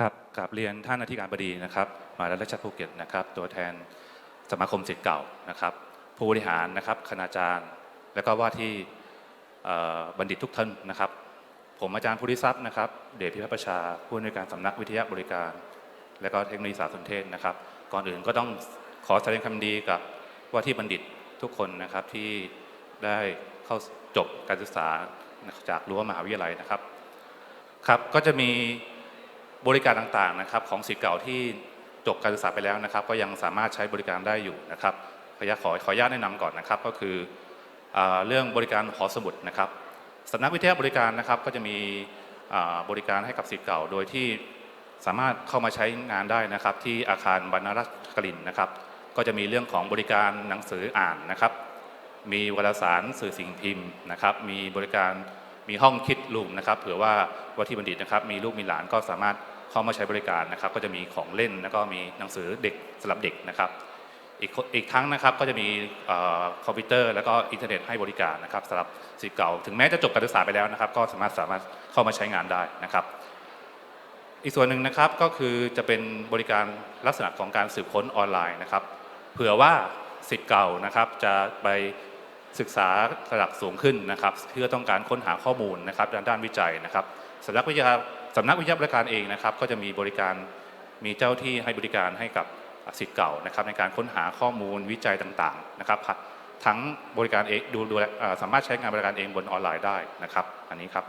ครับกราบเรียนท่านอธิการบดีนะครับมหาวิทยาลัยราชภัฏภูเก็ตนะครับ ตัวแทนสมาคมศิษย์เก่านะครับ ผู้บริหารนะครับคณาจารย์ และก็ว่าที่บัณฑิตทุกท่านนะครับ ผมอาจารย์ภูริทรัพย์นะครับ เดชพิพัฒน์ประชา ผู้อำนวยการสำนักวิทยาบริการ และก็เทคโนโลยีสารสนเทศนะครับ ก่อนอื่นก็ต้องขอแสดงความดีกับว่าที่บัณฑิตทุกคนนะครับที่ได้เข้าจบการศึกษาจากรั้วมหาวิทยาลัยนะครับครับก็จะมี บริการต่างๆนะครับของศิษย์เก่าที่จบการศึกษาไปแล้วนะครับ ก็ยังสามารถใช้บริการได้อยู่นะครับขออนุญาขอขออนุญาตแนะนำก่อนนะครับ ก็คืออเรื่องบริการหอสมุดนะครับสำนักวิทยาบริการนะครับก็จะมีบริการให้กับศิษย์เก่า โดยที่สามารถเข้ามาใช้งานได้นะครับ ที่อาคารบรรณรักกลินนะครับ ก็จะมีเรื่องของบริการหนังสืออ่านนะครับ มีวารสารสื่อสิ่งพิมพ์นะครับ มีบริการ มีห้องคิดลุมนะครับเผื่อว่าวัตถิบัณฑิตนะครับ มีลูกมีหลานก็สามารถเข้ามาใช้บริการนะครับ ก็จะมีของเล่นแล้วก็มีหนังสือเด็กสำหรับเด็กนะครับ อีกอีกทั้งนะครับก็จะมีคอมพิวเตอร์แล้วก็อินเทอร์เน็ตให้บริการนะครับสำหรับศิษย์เก่า ถึงแม้จะจบการศึกษาไปแล้วนะครับ ก็สามารถสามารถเข้ามาใช้งานได้นะครับอีกส่วนหนึ่งนะครับก็คือจะเป็นบริการลักษณะของการสืบค้นออนไลน์นะครับ เผื่อว่าสิทธิ์เก่านะครับจะไป ศึกษาระดับสูงขึ้นนะครับ เพื่อต้องการค้นหาข้อมูลนะครับด้านด้านวิจัยนะครับสำนักวิทยาสำนักวิทยาบริการเองนะครับ ก็จะมีบริการมีเจ้าที่ให้บริการให้กับสิทธิ์เก่านะครับ ในการค้นหาข้อมูลวิจัยต่างๆนะครับ ทั้งบริการเองดูดูแลเอ่อสามารถใช้งานบริการเองบนออนไลน์ได้นะครับ อันนี้ครับ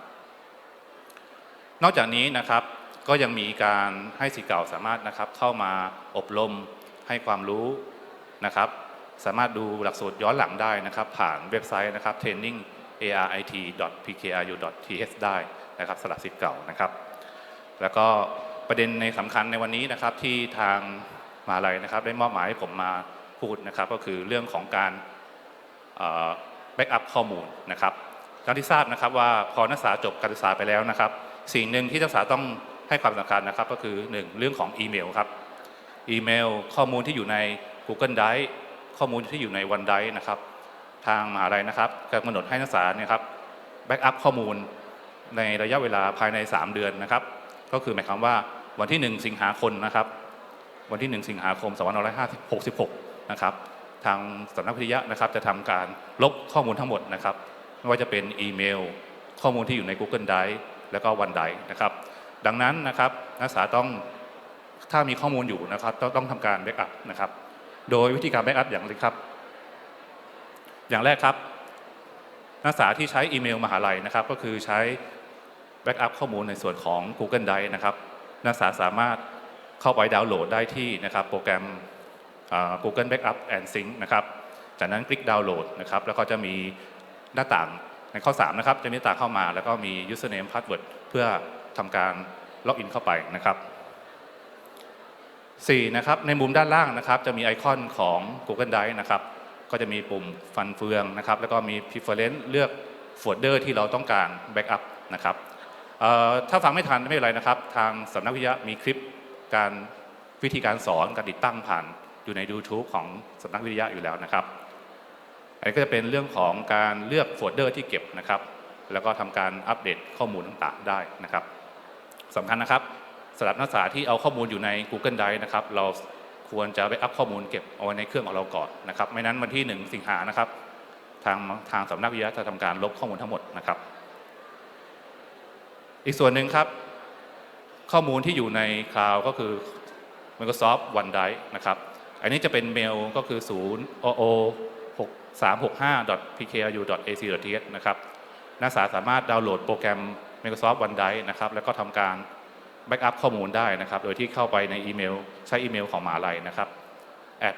นอกจากนี้นะครับก็ยังมีการให้สิทธิ์เก่าสามารถนะครับเข้ามาอบรมให้ความรู้นะครับ สามารถดูหลักสูตรย้อนหลังได้นะครับ ผ่านเว็บไซต์นะครับ training arit.pkru.th ได้นะครับสำหรับสิทธิ์เก่านะครับ แล้วก็ประเด็นในสำคัญในวันนี้นะครับที่ทางมหาลัยนะครับ ได้มอบหมายให้ผมมาพูดนะครับ ก็คือเรื่องของการแบ็กอัพข้อมูลนะครับทานที่ทราบนะครับว่าพอนักศึกษาจบการศึกษาไปแล้วนะครับ สิ่งหนึ่งที่นักศึกษาต้องให้ความสำคัญนะครับ ก็คือ 1 เรื่องของอีเมลครับอีเมลข้อมูลที่อยู่ใน Google Drive ข้อมูลที่อยู่ใน OneDrive นะครับ ทางมหาลัยนะครับกำหนดให้นักศึกษาเนี่ยครับแบ็กอัพข้อมูลในระยะเวลาภายใน 3 เดือนนะครับ ก็คือหมายความว่าวันที่ 1 สิงหาคมนะครับ วันที่ 1 สิงหาคม2566 นะครับ ทางสำนักวิทยานะครับ จะทำการลบข้อมูลทั้งหมดนะครับ ไม่ว่าจะเป็นอีเมล ข้อมูลที่อยู่ใน Google Drive แล้วก็ OneDrive นะครับ ดังนั้นนะครับนักศึกษาต้องถ้ามีข้อมูลอยู่นะครับ ต้องต้องทำการแบ็กอัพนะครับ โดยวิธีการแบ็กอัพอย่างไรครับ อย่างแรกครับ นักศึกษาที่ใช้อีเมลมหาลัยนะครับ ก็คือใช้แบ็กอัพข้อมูลในส่วนของ Google Drive นะครับ นักศึกษาสามารถเข้าไปดาวน์โหลดได้ที่นะครับ โปรแกรม Google Backup and Sync นะครับ จากนั้นคลิกดาวน์โหลดนะครับ แล้วก็จะมีหน้าต่างในข้อ 3 นะครับ จะมีหน้าต่างเข้ามา แล้วก็มี username password เพื่อทำการล็อกอินเข้าไปนะครับ 4นะครับในมุมด้านล่างนะครับจะมีไอคอนของ Google Drive นะครับก็จะมีปุ่มฟันเฟืองนะครับแล้วก็มี preference เลือกโฟลเดอร์ที่เราต้องการ backup นะครับถ้าฟังไม่ทันไม่เป็นไรนะครับ ทางสำนักวิทยามีคลิปการวิธีการสอนการติดตั้งผ่านอยู่ใน YouTube ของสำนักวิทยาอยู่แล้วนะครับ อันนี้ก็จะเป็นเรื่องของการเลือกโฟลเดอร์ที่เก็บนะครับ แล้วก็ทำการอัปเดตข้อมูลต่างๆได้นะครับสำคัญนะครับ สำหรับนักศึกษาที่เอาข้อมูลอยู่ใน Google Drive นะครับ เราควรจะไปอัพข้อมูลเก็บเอาไว้ในเครื่องของเราก่อนนะครับ ไม่นั้นวันที่ 1 สิงหานะครับ ทางทางสำนักวิทยาจะทำการลบข้อมูลทั้งหมดนะครับ อีกส่วนหนึ่งครับ ข้อมูลที่อยู่ในคลาวด์ก็คือ Microsoft OneDrive นะครับ อันนี้จะเป็นเมลก็คือ 0 oo 365.pku.ac.th นะครับ นักศึกษาสามารถดาวน์โหลดโปรแกรม Microsoft OneDrive นะครับ แล้วก็ทำการ แบ็กอัพข้อมูลได้นะครับ โดยที่เข้าไปในอีเมล ใช้อีเมลของมหาลัยนะครับ at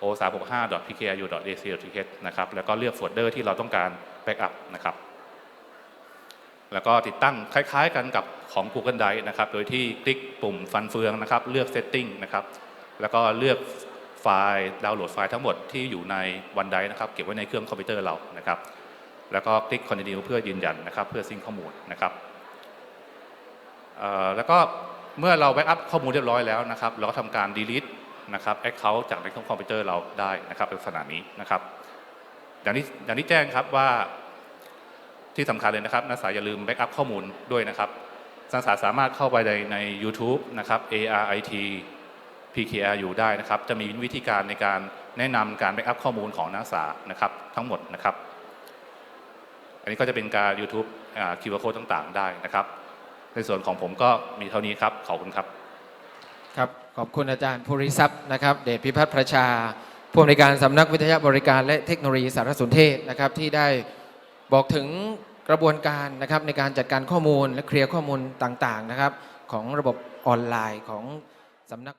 o 3 6 5 p k u ac th นะครับ แล้วก็เลือกโฟลเดอร์ที่เราต้องการแบ็กอัพนะครับ แล้วก็ติดตั้งคล้ายๆกันกับของ Google Drive นะครับ โดยที่คลิกปุ่มฟันเฟืองนะครับ เลือก Setting นะครับ แล้วก็เลือกไฟล์ดาวน์โหลดไฟล์ทั้งหมดที่อยู่ใน OneDrive นะครับ เก็บไว้ในเครื่องคอมพิวเตอร์เรานะครับ แล้วก็คลิก Continue เพื่อยืนยันนะครับ เพื่อซิงข้อมูลนะครับ แล้วก็เมื่อเราแบ็กอัพข้อมูลเรียบร้อยแล้วนะครับ เราก็ทำการ delete นะครับ Account จากในคอมพิวเตอร์เราได้นะครับลักษณะนี้นะครับอย่างที่อย่างที่แจ้งครับว่าที่สำคัญเลยนะครับนักศึกษาอย่าลืมแบ็กอัพข้อมูลด้วยนะครับนักศึกษาสามารถเข้าไปในใน YouTube นะครับ ARIT PKRU ได้นะครับ จะมีวิธีการในการแนะนำการแบ็กอัพข้อมูลของนักศึกษานะครับทั้งหมดนะครับ อันนี้ก็จะเป็นการ YouTube คิวอาร์โค้ดต่างๆ ได้นะครับ ในส่วนของผมก็มีเท่านี้ครับ ขอบคุณครับ ครับ ขอบคุณอาจารย์ภูริทรัพย์นะครับ เดชพิพัฒน์ประชา ผู้อำนวยการสำนักวิทยาบริการและเทคโนโลยีสารสนเทศนะครับ ที่ได้บอกถึงกระบวนการนะครับในการจัดการข้อมูลและเคลียร์ข้อมูลต่างๆนะครับ ของระบบออนไลน์ของสำนัก